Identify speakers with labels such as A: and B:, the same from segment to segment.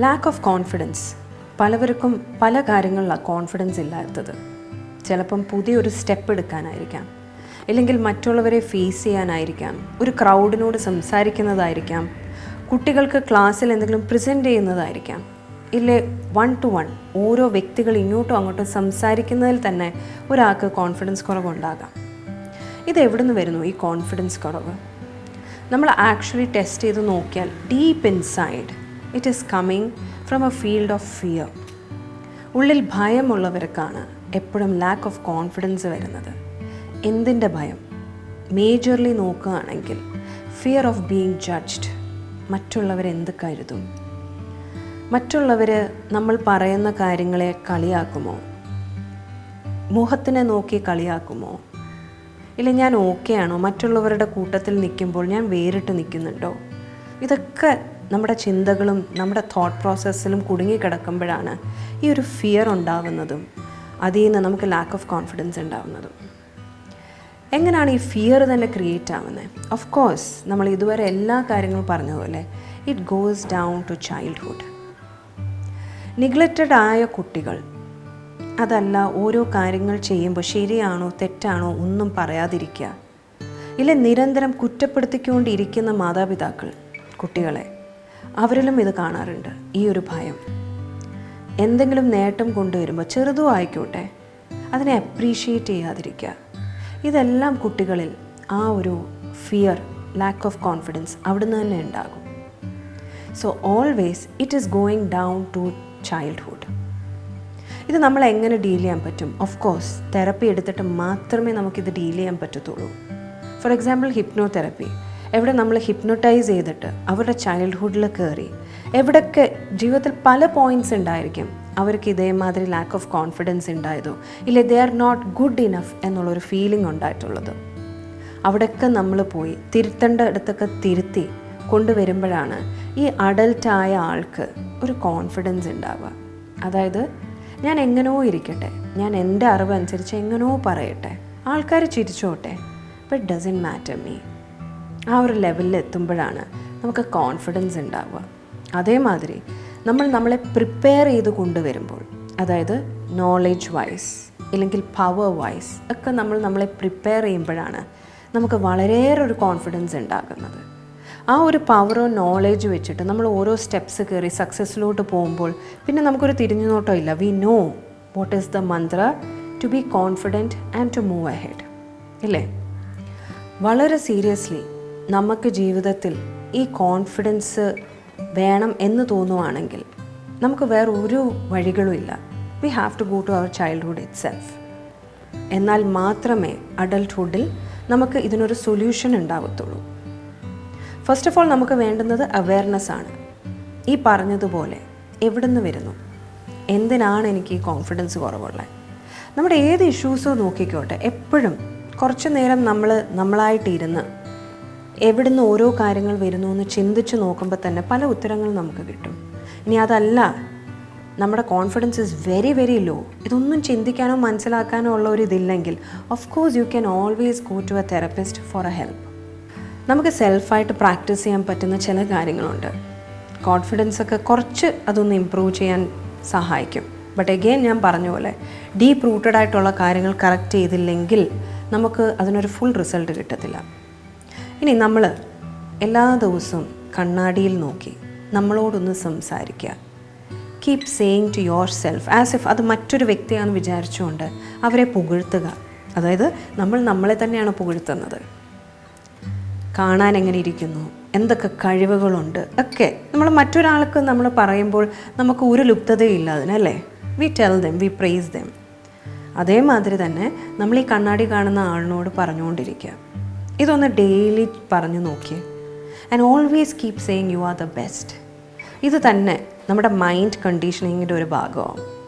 A: Lakh of confidence പലവർക്കും പല കാര്യങ്ങളിലാണ് confidence ഇല്ലാത്തത്. ചിലപ്പം പുതിയൊരു സ്റ്റെപ്പ് എടുക്കാനായിരിക്കാം. ഇല്ലെങ്കിൽ മറ്റുള്ളവരെ ഫേസ് ചെയ്യാനായിരിക്കാം. ഒരു ക്രൗഡിനോട് സംസാരിക്കുന്നതായിരിക്കാം. കുട്ടികൾക്ക് ക്ലാസ്സിൽ എന്തെങ്കിലും പ്രസന്റ് ചെയ്യുന്നതായിരിക്കാം. ഇല്ലേ വൺ ടു വൺ ഓരോ വ്യക്തികൾ ഇങ്ങോട്ടും അങ്ങോട്ടും സംസാരിക്കുന്നതിൽ തന്നെ ഒരാൾക്ക് കോൺഫിഡൻസ് കുറവുണ്ടാകാം. ഇത് എവിടെ നിന്ന് വരുന്നു ഈ കോൺഫിഡൻസ് കുറവ്? നമ്മൾ ആക്ച്വലി ടെസ്റ്റ് ചെയ്ത് നോക്കിയാൽ deep inside it is coming from a field of fear ഉള്ളിൽ ഭയമുള്ളവർക്കാണ് എപ്പോഴും ലാക്ക് ഓഫ് കോൺഫിഡൻസ് വരുന്നത്. എന്തിന്റെ ഭയം? മേജർലി നോക്കുകയാണെങ്കിൽ ഫിയർ ഓഫ് ബീങ് ജഡ്ജ്ഡ് മറ്റുള്ളവരെന്ത് കരുതും? മറ്റുള്ളവർ നമ്മൾ പറയുന്ന കാര്യങ്ങളെ കളിയാക്കുമോ? മുഖത്തിനെ നോക്കി കളിയാക്കുമോ? ഇല്ല ഞാൻ ഓക്കെ ആണോ? മറ്റുള്ളവരുടെ കൂട്ടത്തിൽ നിൽക്കുമ്പോൾ ഞാൻ വേറിട്ട് നിൽക്കുന്നുണ്ടോ? ഇതൊക്കെ നമ്മുടെ ചിന്തകളും നമ്മുടെ തോട്ട് പ്രോസസ്സിലും കുടുങ്ങിക്കിടക്കുമ്പോഴാണ് ഈ ഒരു ഫിയർ ഉണ്ടാവുന്നതും അതിൽ നിന്ന് നമുക്ക് ലാക്ക് ഓഫ് കോൺഫിഡൻസ് ഉണ്ടാവുന്നതും. എങ്ങനെയാണ് ഈ ഫിയർ തന്നെ ക്രിയേറ്റ് ആവുന്നത് ഓഫ് കോഴ്സ് നമ്മൾ ഇതുവരെ എല്ലാ കാര്യങ്ങളും പറഞ്ഞതുപോലെ പോലെ it goes down to childhood neglected ആയ കുട്ടികൾ അതല്ല ഓരോ കാര്യങ്ങൾ ചെയ്യുമ്പോൾ ശരിയാണോ തെറ്റാണോ ഒന്നും പറയാതിരിക്കുക. ഇല്ല നിരന്തരം കുറ്റപ്പെടുത്തിക്കൊണ്ടിരിക്കുന്ന മാതാപിതാക്കൾ കുട്ടികളെ. അവരിലും ഇത് കാണാറുണ്ട്. ഈ ഒരു ഭയം. എന്തെങ്കിലും നേട്ടം കൊണ്ടുവരുമ്പോൾ ചെറുതും ആയിക്കോട്ടെ. അതിനെ അപ്രീഷിയേറ്റ് ചെയ്യാതിരിക്കുക. ഇതെല്ലാം കുട്ടികളിൽ ആ ഒരു ഫിയർ ലാക്ക് ഓഫ് കോൺഫിഡൻസ് അവിടുന്ന് തന്നെ ഉണ്ടാകും. So always it is going down to childhood ഇത് നമ്മൾ എങ്ങനെ ഡീൽ ചെയ്യാൻ പറ്റും? ഓഫ് കോഴ്സ് തെറപ്പി എടുത്തിട്ട് മാത്രമേ നമുക്കിത് ഡീൽ ചെയ്യാൻ പറ്റത്തുള്ളൂ. ഫോർ എക്സാമ്പിൾ ഹിപ്നോ തെറപ്പി എവിടെ നമ്മൾ ഹിപ്നോട്ടൈസ് ചെയ്തിട്ട് അവരുടെ ചൈൽഡ്ഹുഡിൽ കയറി എവിടെയൊക്കെ ജീവിതത്തിൽ പല പോയിന്റ്സ് ഉണ്ടായിരിക്കും അവർക്ക് ഇതേമാതിരി ലാക്ക് ഓഫ് കോൺഫിഡൻസ് ഉണ്ടായതോ ഇല്ല they are not good enough എന്നുള്ളൊരു ഫീലിംഗ് ഉണ്ടായിട്ടുള്ളത്. അവിടെയൊക്കെ നമ്മൾ പോയി തിരുത്തേണ്ട ഇടത്തൊക്കെ തിരുത്തി കൊണ്ടുവരുമ്പോഴാണ് ഈ അഡൽട്ടായ ആൾക്ക് ഒരു കോൺഫിഡൻസ് ഉണ്ടാവുക. അതായത് ഞാൻ എങ്ങനെയോ ഇരിക്കട്ടെ ഞാൻ എന്റെ അറിവ് അനുസരിച്ച് എങ്ങനെയോ പറയട്ടെ ആൾക്കാർ ചിരിച്ചോട്ടെ ബട്ട് ഡസൻ മാറ്റർ മീ ആ ഒരു ലെവലിൽ എത്തുമ്പോഴാണ് നമുക്ക് കോൺഫിഡൻസ് ഉണ്ടാവുക. അതേമാതിരി നമ്മൾ നമ്മളെ പ്രിപ്പയർ ചെയ്ത് കൊണ്ടുവരുമ്പോൾ അതായത് നോളേജ് വൈസ് ഇല്ലെങ്കിൽ പവർ വൈസ് ഒക്കെ നമ്മൾ നമ്മളെ പ്രിപ്പയർ ചെയ്യുമ്പോഴാണ് നമുക്ക് വളരെയേറെ ഒരു കോൺഫിഡൻസ് ഉണ്ടാകുന്നത്. ആ ഒരു പവറോ നോളേജ് വെച്ചിട്ട് നമ്മൾ ഓരോ സ്റ്റെപ്സ് കയറി സക്സസ്സിലോട്ട് പോകുമ്പോൾ പിന്നെ നമുക്കൊരു തിരിഞ്ഞു നോട്ടം ഇല്ല. We know what is the mantra to be confident and to move ahead ഇല്ലേ? വളരെ സീരിയസ്ലി നമുക്ക് ജീവിതത്തിൽ ഈ കോൺഫിഡൻസ് വേണം എന്ന് തോന്നുവാണെങ്കിൽ നമുക്ക് വേറെ ഒരു വഴികളും ഇല്ല. We have to go to our childhood itself എന്നാൽ മാത്രമേ അഡൽട്ട്ഹുഡിൽ നമുക്ക് ഇതിനൊരു സൊല്യൂഷൻ ഉണ്ടാവത്തുള്ളൂ. ഫസ്റ്റ് ഓഫ് ഓൾ നമുക്ക് വേണ്ടുന്നത് അവയർനെസ് ആണ്. ഈ പറഞ്ഞതുപോലെ എവിടുന്ന് വരുന്നു? എന്തിനാണ് എനിക്ക് ഈ കോൺഫിഡൻസ് കുറവുള്ളത്? നമ്മുടെ ഏത് ഇഷ്യൂസോ നോക്കിക്കോട്ടെ. എപ്പോഴും കുറച്ച് നേരം നമ്മൾ നമ്മളായിട്ടിരുന്ന് എവിടുന്ന് ഓരോ കാര്യങ്ങൾ വരുന്നു എന്ന് ചിന്തിച്ച് നോക്കുമ്പോൾ തന്നെ പല ഉത്തരങ്ങളും നമുക്ക് കിട്ടും. ഇനി അതല്ല നമ്മുടെ confidence is very very low ഇതൊന്നും ചിന്തിക്കാനോ മനസ്സിലാക്കാനോ ഉള്ള ഒരു ഇതില്ലെങ്കിൽ of course you can always go to a therapist for a help നമുക്ക് സെൽഫായിട്ട് പ്രാക്ടീസ് ചെയ്യാൻ പറ്റുന്ന ചില കാര്യങ്ങളുണ്ട്. കോൺഫിഡൻസ് ഒക്കെ കുറച്ച് അതൊന്ന് ഇമ്പ്രൂവ് ചെയ്യാൻ സഹായിക്കും. ബട്ട് എഗെയിൻ ഞാൻ പറഞ്ഞ പോലെ ഡീപ്പ് റൂട്ടഡ് ആയിട്ടുള്ള കാര്യങ്ങൾ കറക്റ്റ് ചെയ്തില്ലെങ്കിൽ നമുക്ക് അതിനൊരു ഫുൾ റിസൾട്ട് കിട്ടത്തില്ല. ഇനി നമ്മൾ എല്ലാ ദിവസവും കണ്ണാടിയിൽ നോക്കി നമ്മളോടൊന്ന് സംസാരിക്കുക. Keep saying to yourself as if അത് മറ്റൊരു വ്യക്തിയാണെന്ന് വിചാരിച്ചുകൊണ്ട് അവരെ പുകഴ്ത്തുക. അതായത് നമ്മൾ നമ്മളെ തന്നെയാണ് പുകഴ്ത്തുന്നത്. കാണാൻ എങ്ങനെ ഇരിക്കുന്നു? എന്തൊക്കെ കഴിവുകളുണ്ട്? ഒക്കെ നമ്മൾ മറ്റൊരാൾക്ക് നമ്മൾ പറയുമ്പോൾ നമുക്ക് ഒരു ലുപ്തതയില്ല അതിനല്ലേ we tell them we praise them അതേമാതിരി തന്നെ നമ്മൾ ഈ കണ്ണാടി കാണുന്ന ആളിനോട് പറഞ്ഞുകൊണ്ടിരിക്കുക. ഇതൊന്ന് ഡെയിലി പറഞ്ഞു നോക്കിയേ. And always keep saying you are the best ഇത് തന്നെ നമ്മുടെ മൈൻഡ് കണ്ടീഷനിങ്ങിന്റെ ഒരു ഭാഗമാവും.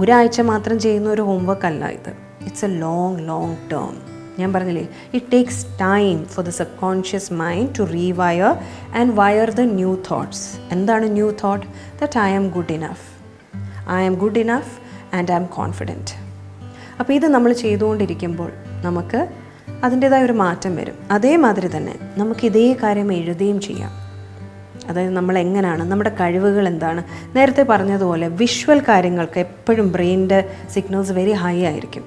A: ഒരാഴ്ച മാത്രം ചെയ്യുന്ന ഒരു ഹോംവർക്ക് അല്ല ഇത്. It's a long long term ഞാൻ പറഞ്ഞില്ലേ it takes time for the subconscious mind to rewire and wire the new thoughts എന്താണ് new thought that I am good enough I am good enough and I am confident അപ്പോൾ ഇത് നമ്മൾ ചെയ്തുകൊണ്ടിരിക്കുമ്പോൾ നമുക്ക് അതിന്റേതായ ഒരു മാറ്റം വരും. അതേമാതിരി തന്നെ നമുക്ക് ഇതേ കാര്യം എഴുതുകയും ചെയ്യാം. അതായത് നമ്മൾ എങ്ങനെയാണ് നമ്മുടെ കഴിവുകൾ എന്താണ്? നേരത്തെ പറഞ്ഞതുപോലെ വിഷ്വൽ കാര്യങ്ങൾക്ക് എപ്പോഴും ബ്രെയിനിന്റെ സിഗ്നൽസ് വെരി ഹൈ ആയിരിക്കും.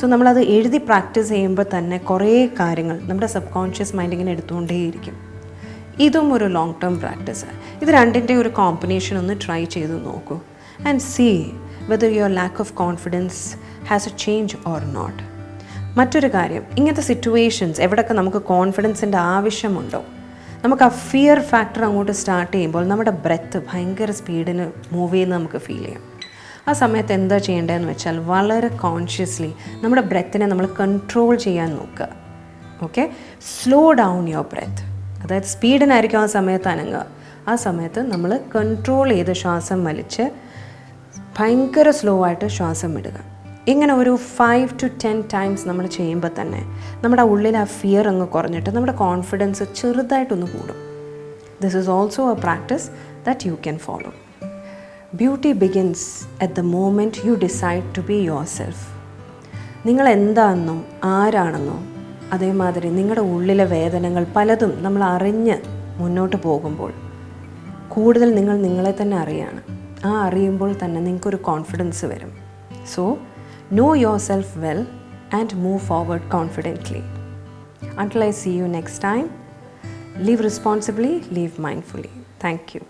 A: സോ നമ്മളത് എഴുതി പ്രാക്ടീസ് ചെയ്യുമ്പോൾ തന്നെ കുറേ കാര്യങ്ങൾ നമ്മുടെ സബ് കോൺഷ്യസ് മൈൻഡ് ഇങ്ങനെ എടുത്തുകൊണ്ടേയിരിക്കും. ഇതും ഒരു ലോങ് ടേം പ്രാക്ടീസ് ഇത് രണ്ടിന്റെ ഒരു കോമ്പിനേഷൻ ഒന്ന് ട്രൈ ചെയ്ത് നോക്കൂ. And see whether your lack of confidence has a change or not മറ്റൊരു കാര്യം ഇങ്ങനത്തെ സിറ്റുവേഷൻസ് എവിടെയൊക്കെ നമുക്ക് കോൺഫിഡൻസിന്റെ ആവശ്യമുണ്ടോ? നമുക്ക് ആ ഫിയർ ഫാക്ടർ അങ്ങോട്ട് സ്റ്റാർട്ട് ചെയ്യുമ്പോൾ നമ്മുടെ ബ്രെത്ത് ഭയങ്കര സ്പീഡിന് മൂവ് ചെയ്യുന്ന നമുക്ക് ഫീൽ ചെയ്യാം. ആ സമയത്ത് എന്താ ചെയ്യേണ്ടതെന്ന് വെച്ചാൽ വളരെ കോൺഷ്യസ്ലി നമ്മുടെ ബ്രെത്തിനെ നമ്മൾ കൺട്രോൾ ചെയ്യാൻ നോക്കുക. Okay slow down your breath അതായത് സ്പീഡിനായിരിക്കും ആ സമയത്ത് അനങ്ങുക. ആ സമയത്ത് നമ്മൾ കൺട്രോൾ ചെയ്ത് ശ്വാസം വലിച്ച് ഭയങ്കര സ്ലോ ആയിട്ട് ശ്വാസം വിടുക. ഇങ്ങനെ ഒരു ഫൈവ് ടു ടെൻ ടൈംസ് നമ്മൾ ചെയ്യുമ്പോൾ തന്നെ നമ്മുടെ ഉള്ളിൽ ആ ഫിയർ അങ്ങ് കുറഞ്ഞിട്ട് നമ്മുടെ കോൺഫിഡൻസ് ചെറുതായിട്ടൊന്ന് കൂടും. This is also a practice that you can follow beauty begins at the moment you decide to be yourself നിങ്ങൾ എന്താണെന്നോ ആരാണെന്നോ അതേമാതിരി നിങ്ങളുടെ ഉള്ളിലെ വേദനകൾ പലതും നമ്മൾ അറിഞ്ഞ് മുന്നോട്ട് പോകുമ്പോൾ കൂടുതൽ നിങ്ങൾ നിങ്ങളെ തന്നെ അറിയാണ്. ആ അറിയുമ്പോൾ തന്നെ നിങ്ങൾക്കൊരു കോൺഫിഡൻസ് വരും. So know yourself well, and move forward confidently. Until I see you next time, live responsibly, live mindfully. Thank you.